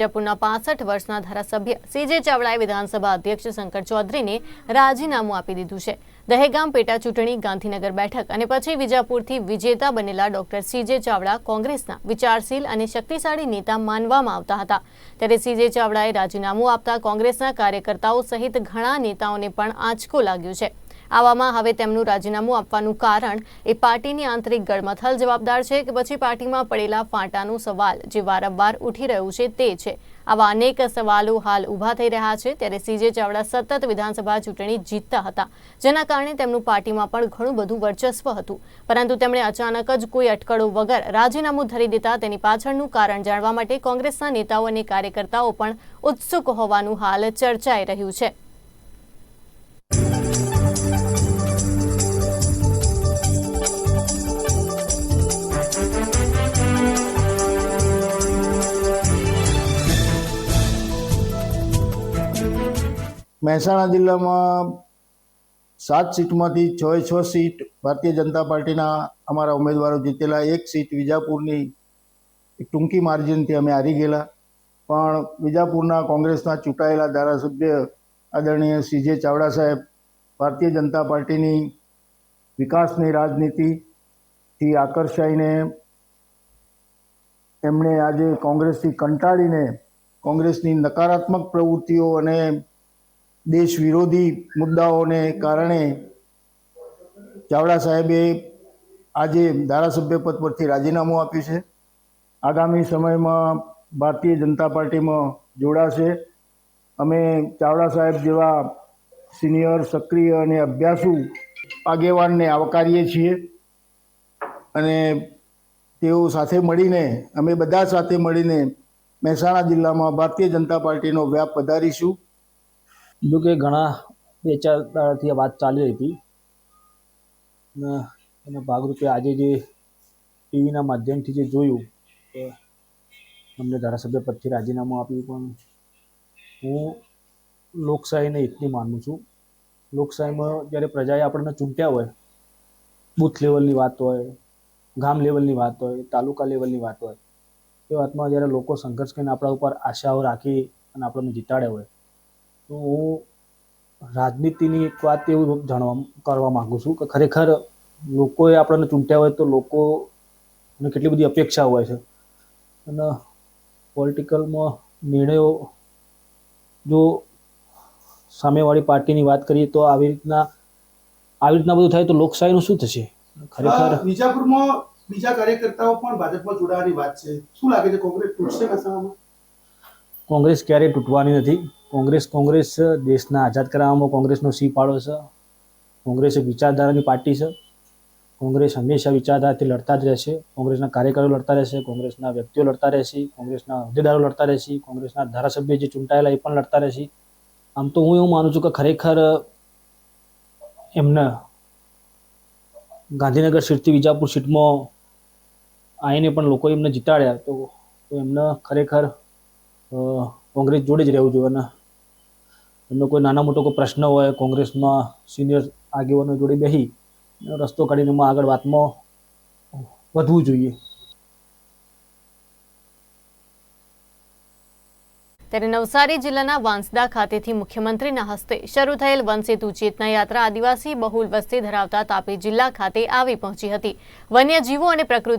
વિજાપુરના પાસઠ વર્ષના ધારાસભ્ય સીજે ચાવડાએ વિધાનસભા અધ્યક્ષ શંકર ચૌધરીને રાજીનામું આપી દીધું છે. દહેગામ પેટા ચૂંટણી, ગાંધીનગર બેઠક અને પછી વિજાપુરથી વિજેતા બનેલા ડોક્ટર સીજે ચાવડા કોંગ્રેસના વિચારશીલ અને શક્તિશાળી નેતા માનવામાં આવતા હતા. ત્યારે સીજે ચાવડાએ રાજીનામું આપતા કોંગ્રેસના કાર્યકર્તાઓ સહિત ઘણા નેતાઓને પણ આંચકો લાગ્યો છે. આવામાં હવે તેમનું રાજીનામું આપવાનું કારણ એ પાર્ટીની આંતરિક ગડમથલ જવાબદાર છે કે પછી પાર્ટીમાં પડેલા ફાંટાનો સવાલ જે વારંવાર ઉઠી રહ્યું છે તે છે. આવા અનેક સવાલો હાલ ઊભા થઈ રહ્યા છે ત્યારે સીજે ચાવડા સતત વિધાનસભા ચૂંટણી જીતતા હતા, જેના કારણે તેમનું પાર્ટીમાં પણ ઘણું બધું વર્ચસ્વ હતું. પરંતુ તેમણે અચાનક જ કોઈ અટકળો વગર રાજીનામું ધરી દેતા તેની પાછળનું કારણ જાણવા માટે કોંગ્રેસના નેતાઓ અને કાર્યકર્તાઓ પણ ઉત્સુક હોવાનું હાલ ચર્ચાઈ રહ્યું છે. મહેસાણા જિલ્લામાં સાત સીટમાંથી છ છ સીટ ભારતીય જનતા પાર્ટીના અમારા ઉમેદવારો જીતેલા. એક સીટ વિજાપુરની ટૂંકી માર્જિનથી અમે હારી ગયેલા. પણ વિજાપુરના કોંગ્રેસના ચૂંટાયેલા ધારાસભ્ય આદરણીય સીજે ચાવડા સાહેબ ભારતીય જનતા પાર્ટીની વિકાસની રાજનીતિથી આકર્ષાઈને એમણે આજે કોંગ્રેસથી કંટાળીને કોંગ્રેસની નકારાત્મક પ્રવૃત્તિઓ અને દેશ વિરોધી મુદ્દાઓને કારણે ચાવડા સાહેબે આજે ધારાસભ્ય પદ પરથી રાજીનામું આપ્યું છે. આગામી સમયમાં ભારતીય જનતા પાર્ટીમાં જોડાશે. અમે ચાવડા સાહેબ જેવા સિનિયર, સક્રિય અને અભ્યાસુ આગેવાનને આવકારીએ છીએ અને તેઓ સાથે મળીને, અમે બધા સાથે મળીને મહેસાણા જિલ્લામાં ભારતીય જનતા પાર્ટીનો વ્યાપ વધારીશું. જો કે ઘણા બે ચાર દાડાથી આ વાત ચાલી રહી હતી. અને એના ભાગરૂપે આજે જે ટીવીના માધ્યમથી જે જોયું કે અમને ધારાસભ્ય પદથી રાજીનામું આપ્યું, પણ હું લોકશાહીને એટલી માનું છું. લોકશાહીમાં જ્યારે પ્રજાએ આપણને ચૂંટ્યા હોય, બૂથ લેવલની વાત હોય, ગામ લેવલની વાત હોય, તાલુકા લેવલની વાત હોય, એ વાતમાં જ્યારે લોકો સંઘર્ષ કરીને આપણા ઉપર આશાઓ રાખી અને આપણને જીતાડ્યા હોય તો હું રાજનીતિની એક વાત એવું જાણવા કરવા માગું છું કે ખરેખર લોકોએ આપણને ચૂંટ્યા હોય તો લોકોને કેટલી બધી અપેક્ષા હોય છે. અને પોલિટિકલમાં નિર્ણયો જો સામેવાળી પાર્ટીની વાત કરીએ તો આવી રીતના આવી રીતના બધું થાય તો લોકશાહીનું શું થશે? ખરેખર બીજાપુરમાં બીજા કાર્યકર્તાઓ પણ ભાજપમાં જોડાવાની વાત છે. શું લાગે છે કોંગ્રેસ તૂટશે કોંગ્રેસ ક્યારેય તૂટવાની નથી. કોંગ્રેસ કોંગ્રેસ દેશના આઝાદ કરાવવામાં કોંગ્રેસનો સી પાડો છે. કોંગ્રેસ એક વિચારધારાની પાર્ટી છે. કોંગ્રેસ હંમેશા વિચારધારાથી લડતા જ રહેશે. કોંગ્રેસના કાર્યકરો લડતા રહેશે, કોંગ્રેસના વ્યક્તિઓ લડતા રહેશે, કોંગ્રેસના હોદ્દેદારો લડતા રહેશે, કોંગ્રેસના ધારાસભ્ય જે ચૂંટાયેલા એ પણ લડતા રહેશે. આમ તો હું એવું માનું છું કે ખરેખર એમને ગાંધીનગર સીટથી વિજાપુર સીટમાં આવીને પણ લોકો એમને જીતાડ્યા. તો એમને ખરેખર કોંગ્રેસ જોડે જ રહેવું જોઈએ અને એમનો કોઈ નાના મોટો કોઈ પ્રશ્ન હોય, કોંગ્રેસમાં સિનિયર આગેવાનો જોડે બેસી રસ્તો કાઢીને એમાં આગળ વાતમાં વધવું જોઈએ. ત્યારે નવસારી જિલ્લાના વાંસદા ખાતેથી મુખ્યમંત્રીના હસ્તે શરૂ થયેલ વનસેતુ ચેતના યાત્રા આદિવાસી બહુલ વસ્તી ધરાવતા તાપી જિલ્લા ખાતે આવી પહોંચી હતી. વન્યજીવો અને પ્રકૃતિ